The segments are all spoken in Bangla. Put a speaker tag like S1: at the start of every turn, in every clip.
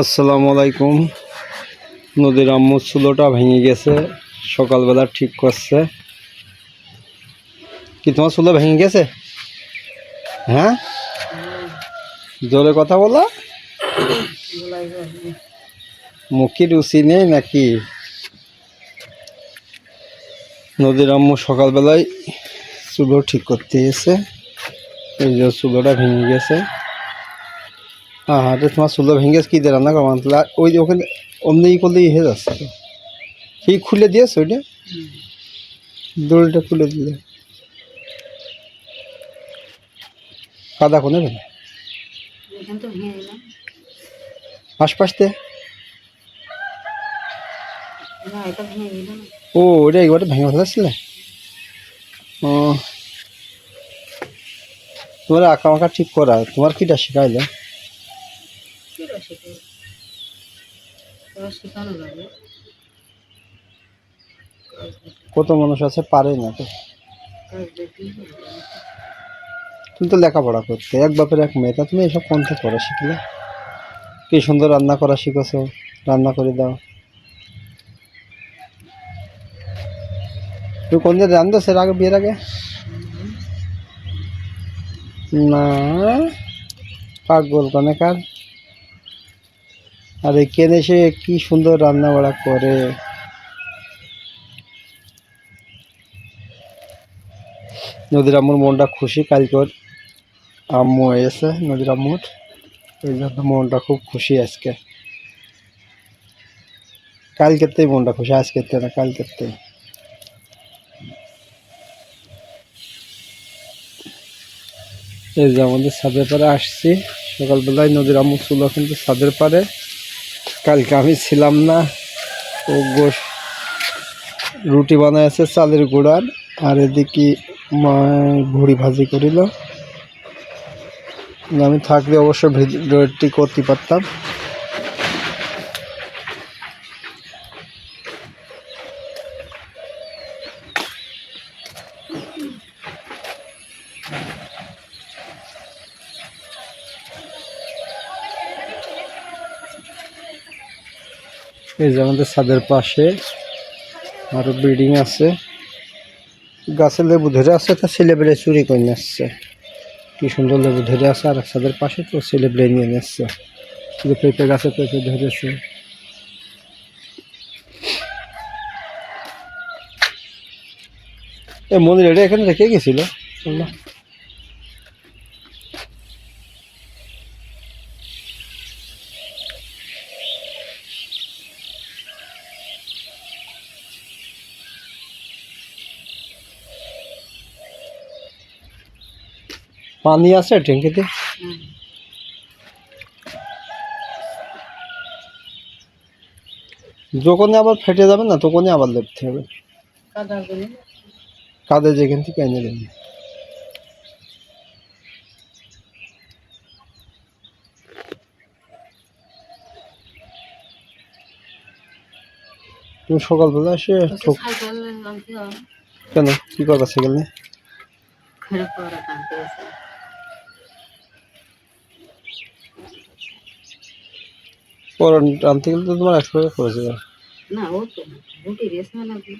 S1: আসসালামু আলাইকুম। নদীর আম্মু চুলোটা ভেঙে গেছে, সকালবেলা ঠিক করছে। কি, তোমার চুলো ভেঙে গেছে? হ্যাঁ? জোরে কথা বলো। মুখে রুচি নেই নাকি? নদীর আম্মু সকালবেলায় চুলো ঠিক করতে এসে, এই যে চুলোটা ভেঙে গেছে। আরে তোমার চুলো ভেঙে কি দিয়ে রান্না করব? তাহলে ওই যে ওখানে অমনি ই করলেই হয়ে যাচ্ছে। কি খুলে দিয়েছে ওইটা? দড়িটা খুলে দিলে। কাদা কোনে ভেঙে আশপাশ দিয়ে ও ওইটা একবারে ভেঙে ফেলেছিলে ও। তোমার আঁকা মাকা ঠিক করা তোমার কিটা শিখাইলে?
S2: শেখানো যাবে।
S1: কত মানুষ আছে? পারে না তো তুমি তো লেখাপড়া করতে। এক বাপের এক মেয়ে তা তুমি এসব কোন থেকে করা শিখলে? কি সুন্দর রান্না করা শিখেছো? রান্না করে দাও। তুই কোন দিন রান্ধো সের আগে বিয়ের আগে? না। পাগল কনেকার। আরে কেনে সে কি সুন্দর রান্না বাড়া করে। নদীর আম্মুর মনটা খুশি কালকে ওর আম্মু এসে নদীর আম্মুর। ওই জন্য মনটা খুব খুশি আজকে। কালকেতেই মনটা খুশি আজকের না কালকেতেই এই যে আমাদের ছাদের পাড়ে আসছি। সকালবেলায় নদীর আম্মু ছিল কিন্তু ছাদের পাড়ে। কালকে আমি ছিলাম না। ও গোস রুটি বানাইছে, চালের গুঁড়ার আর এদিকে মা ভুড়ি ভাজি করিল। আমি থাকলে অবশ্য ভিডিওটি করতে পারতাম। এই যে আমাদের ছাদের পাশে আরও বিল্ডিং আছে। গাছে লেবু ধরে আছে তা ছেলেবেলে চুরি করে আসছে। কি সুন্দর লেবু ধরে আছে, আর ছাদের পাশে তো ছেলেবেলে নিয়ে আসছে। শুধু পেঁপে গাছে পেঁপে ধরেছে। এ মন্দির এটা এখানে রেখে গেছিল? আল্লাহ। পানি আছে ট্যাঙ্কিতে? যখনই আবার ফেটে যাবে না তখনই আবার লেপতে হবে।
S2: কাদে
S1: যেখান থেকে এনে দেবেন তুমি সকালবেলা এসে কেন? কি কথা সেখানে পর আনতে গেলে তো তোমার একশো টাকা খরচ হবে
S2: না ও তো রুটি লাগবে।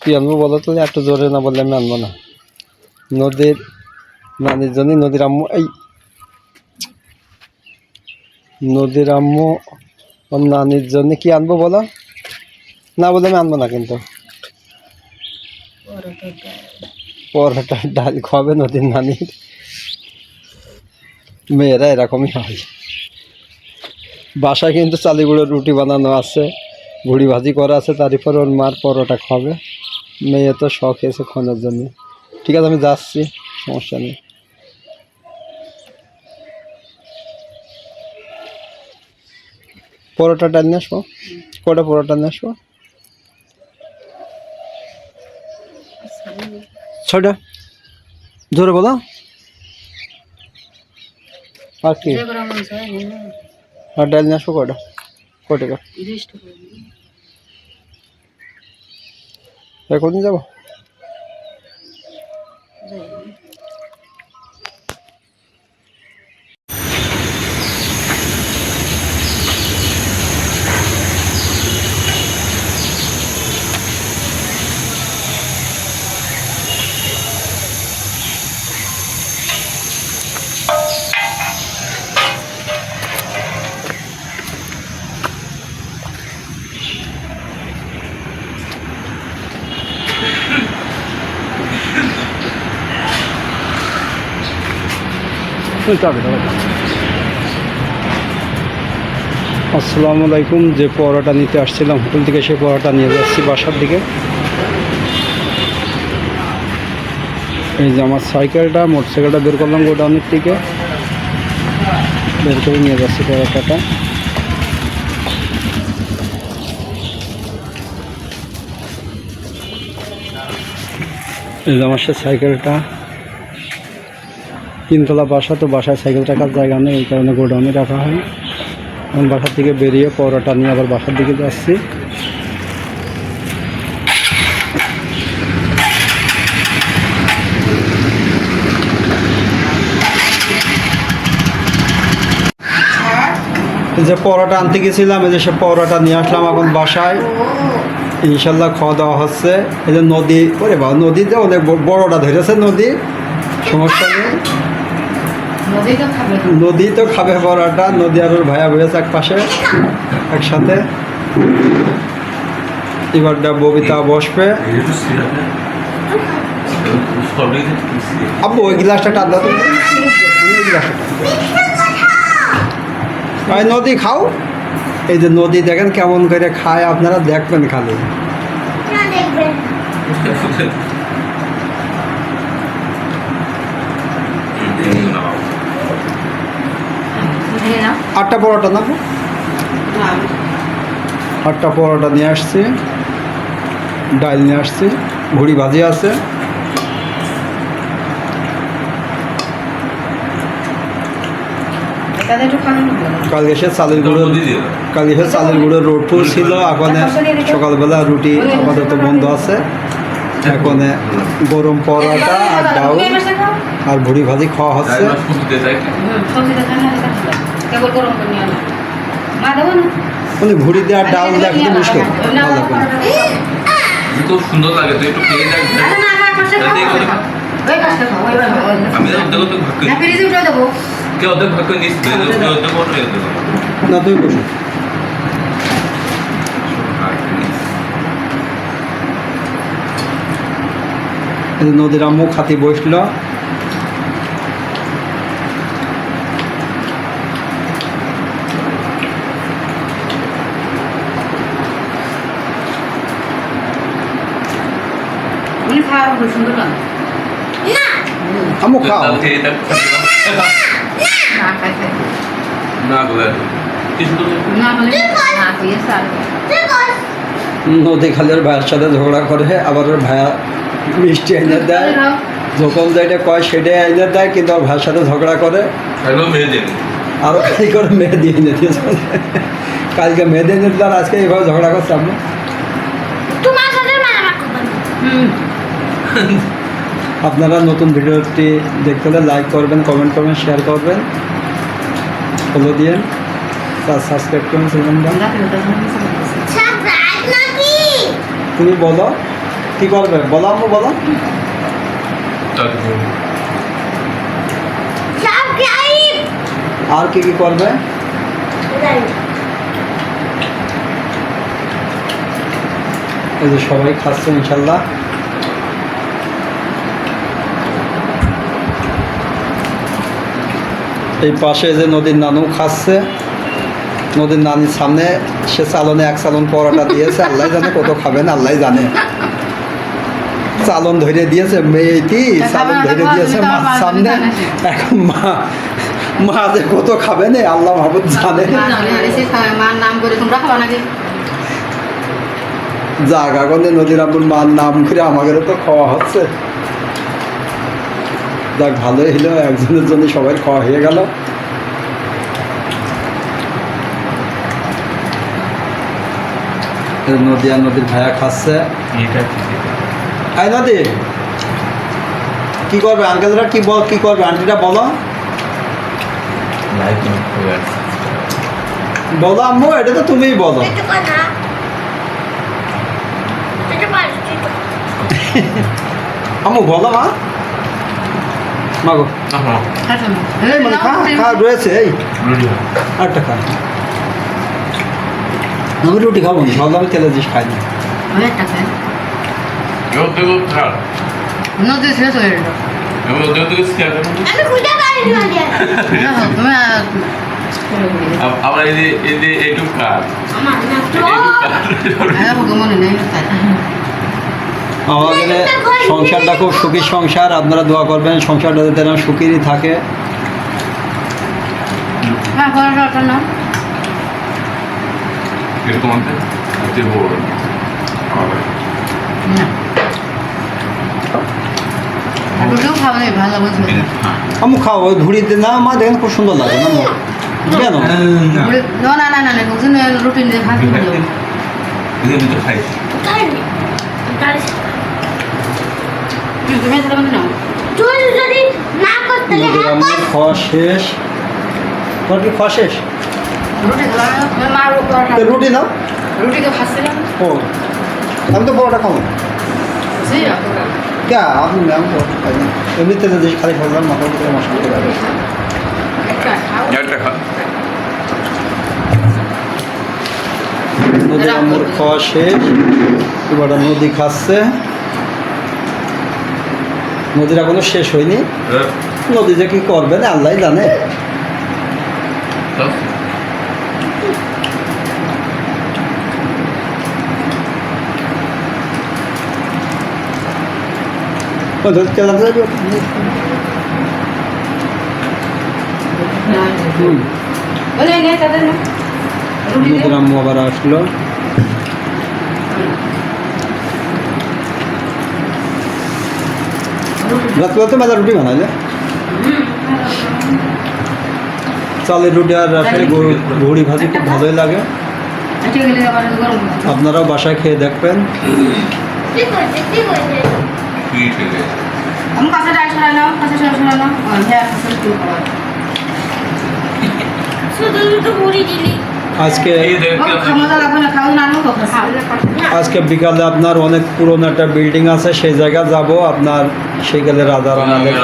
S1: কি আনব বলো তো একটু জোরে না বললে আমি আনব না। নদীর নানির জন্য নদীর আম্মু এই নদীর আম্মু নানির জন্য কি আনব বলো? না বলে আমি আনব না কিন্তু।
S2: পরোটা
S1: পরোটা ডাল খাবে নদীর নানির মেয়েরা এরকমই হয়। বাসায় কিন্তু চালি গুঁড়োর রুটি বানানো আছে ভুড়ি ভাজি করা আছে, তার উপর ওর মার পরোটা খাবে। মেয়ে তো শখ এসে খানোর জন্য। ঠিক আছে, আমি যাচ্ছি, সমস্যা নেই। পরোটাটা নিয়ে আসব? কটা পরোটা নিয়ে আসব? ছয়টা? জোরে বলো। আর কি? আর ডাল নিয়ে আসব কটা কয় এখন যাব? আসসালামু আলাইকুম, যে পরোটা নিতে আসছিলাম, হোটেল থেকে সেই পরোটা নিয়ে যাচ্ছি বাসার দিকে। এই যে আমার সাইকেলটা, মোটরসাইকেলটা বের করলাম গোডাউনের থেকে বের করে নিয়ে যাচ্ছি পরোটাটা। এই যে আমার সে সাইকেলটা। তিনতলা বাসা তো বাসায় সাইকেল রাখার জায়গা নেই, এই কারণে গোডাউনে রাখা হয়। এখন বাসার থেকে বেরিয়ে পরোটা নিয়ে আবার বাসার দিকে যাচ্ছি। যে পরোটা আনতে গেছিলাম, এই যে সে পরোটা নিয়ে আসলাম এখন বাসায়। ইনশাল্লাহ খাওয়া দাওয়া হচ্ছে। এই যে নদী, ওরে বাবা, নদীতে অনেক ব- বড়টা ধরেছে নদী। সমস্যা নেই।
S2: নদী তো খাবে না।
S1: নদী আর ওর ভাইয়া বসেছে এক পাশে একসাথে এবারটা ববিতা বসবে। আব্বু ওই গ্লাসটা টান দাও তো। ওই ভাই নদী খাও। এই যে নদী দেখেন কেমন করে খায় আপনারা দেখবেন খালি
S3: এই নাও।
S2: নিয়ে নাও।
S1: আটটা পরোটা না? আটটা পরোটা নিয়ে আসছি। ডাল নিয়ে আসছি। ভুড়ি ভাজি আছে। কালকে সে চালের গুঁড়ো কালকে সে চালের গুঁড়ো রোড ছিল। এখন সকালবেলা রুটি আপাতত বন্ধ আছে। এখন গরম পরোটা আর ডাউল? আর ভুড়ি ভাজি খাওয়া হচ্ছে? মানে ভুড়ি দেওয়ার ডাউল দেওয়া কিন্তু মুশকিল
S3: তোর সুন্দর লাগে তুই একটু খেয়ে দেখ
S2: আরে না,
S3: আমি ভাগ। কে অর্ধেক ভাগ করে নিস অর্ধেক দেবো
S1: তুমি বসো। নদীর আম্মু খাতি বসল
S2: উনি খাওয়ার খুব সুন্দর লাগে।
S1: আম্মু খাও
S3: খেয়ে দেখ
S2: না, খাই, খাই।
S3: না বলে কি সুন্দর
S2: না হলে না দিয়ে সার
S1: নদী খালি ওর ভাইয়ের সাথে ঝগড়া করে আবার ওর ভাইয়া মিষ্টি এনে দেয়। যখন যেটা কয় সেটাই এনে দেয় কিন্তু ওর ভাইয়ের সাথে ঝগড়া করে। আরও খালি করে মেয়ে দিয়ে এনে দিয়েছে কালকে মেয়ে দিয়ে এনে দিল আর আজকে এইভাবে ঝগড়া করছে আপনি
S2: হুম।
S1: আপনারা নতুন ভিডিওটি দেখতে হলে লাইক করবেন কমেন্ট করবেন শেয়ার করবেন। ফলো দিয়েন। সাবস্ক্রাইব করুন তুমি বলো কি করবে? বলো আম্মু বলো। আর কি কি করবে? এই যে সবাই খাচ্ছে ইনশাল্লাহ। এই পাশে যে নদীর নানু খাচ্ছে নদীর নানির সামনে সে চালনে এক চালন পরোটা দিয়েছে আল্লাহ জানে কত খাবেন আল্লাহ জানে। চালন ধরে দিয়েছে মেয়েটি চালন ধরে দিয়েছে মার সামনে। এখন মা মা যে কত খাবে না আল্লাহ মাহবুদ জানে। যে নদীর আব্বুর মার নাম করে আমাদের তো খাওয়া হচ্ছে। যাক ভালোই হলো একজনের জন্য সবাই খাওয়া হয়ে গেল। নদী আর নদীর ভায়া খাচ্ছে।
S3: কি?
S1: আই নদী কি করবে? আঙ্কেলরা কি বল কি করবে? আন্টিটা বলো। বলো আম্মু এটা তো তুমিই বলো। আম্মু বলো মা। মাগো। এই মানে খা খা রয়েছে এই।
S3: রুটি
S1: আটটা খা। আমি রুটি খাব না সকালে আমি তেলের জিনিস খাই না।
S2: আমি একটা খাই।
S3: এবার দেখো খার
S2: নদী শেষ গেল
S3: এবার দেখো দেখো স্কেয়ার করো
S4: আমি খুঁজে পারিনি
S2: তুমি আর-
S3: আবার এই যে এই যে এইটুক কার
S4: আমার
S2: মনে নেই
S1: আমাদের সংসারটা খুব সুখী সংসার আপনারা দোয়া করবেন সংসারটা যাতে যেন সুখীরই থাকে।
S2: হ্যাঁ পরোটা না
S3: এরকম আনতে? আজকে বড়। আবার
S2: না রুটিও খাওয়া নেই ভালো বুঝবে
S1: আম্মু খাও ওই ঘুড়িতে না মা দেখেন খুব সুন্দর লাগে না কেন?
S2: না। না না না না রুটি দিয়ে ভাত
S3: আমি খাই
S1: খাওয়া শেষ। তোমার কি খাওয়া শেষ?
S2: রুটি খাওয়া তুমি
S1: তো রুটি নাও।
S2: রুটিকে ভাসছিলাম
S1: ও আমি তো বড়টা খাব। কে? আপনি আমি তো খাই না। এমনিতে দেশ খালি খাবলাম মাথা মশলা করে
S3: খা।
S1: নদীর খাওয়া শেষ। এবার নদী খাচ্ছে। নদীর এখনও শেষ হয়নি। নদী যে কি করবে না আল্লাহ জানে। ও, ধর, চালাতে যাবে? হুম।
S2: বলে নে তাদের না রুটি দে
S1: নদীর আম্মু আবার আসলো রাত্রিবেলা মেলা রুটি বানাইলে? চালের রুটি আর আসলে ঘুড়ি ভাজি খুব ভালোই লাগে।
S2: আচ্ছা
S1: আপনারাও বাসায় খেয়ে দেখবেন।
S2: হ্যাঁ
S4: শুধু শুধু মুড়ি দিলি।
S1: আজকে আজকে বিকালে আপনার অনেক পুরনো একটা বিল্ডিং আছে সেই জায়গা যাব। আপনার সেই গেলে রাজার আমাদের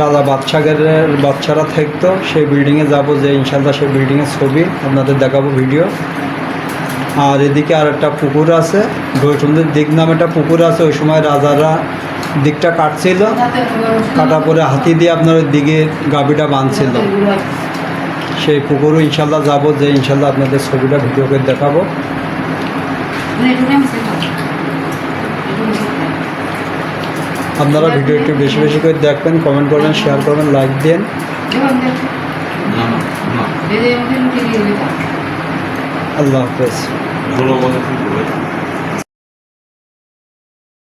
S1: রাজা বাদশাহের বাচ্চারা থাকতো। সেই বিল্ডিংয়ে যাব যে ইনশাল্লাহ সেই বিল্ডিংয়ের ছবি আপনাদের দেখাবো ভিডিও আর এদিকে আর একটা পুকুর আছে। বৈষ্ণবের দিক নামে একটা পুকুর আছে। ওই সময় রাজারা দিকটা কাটছিল। কাটা পরে হাতি দিয়ে আপনার ওই দিকে গাবিটা বাঁধছিল। সেই পুকুরও ইনশাল্লাহ যাব যে ইনশাল্লাহ আপনাদের ছবিটা ভিডিও করে দেখাবো। আপনারা ভিডিও একটু বেশি বেশি করে দেখবেন কমেন্ট করবেন শেয়ার করবেন লাইক দেন। আল্লাহ হাফেজ।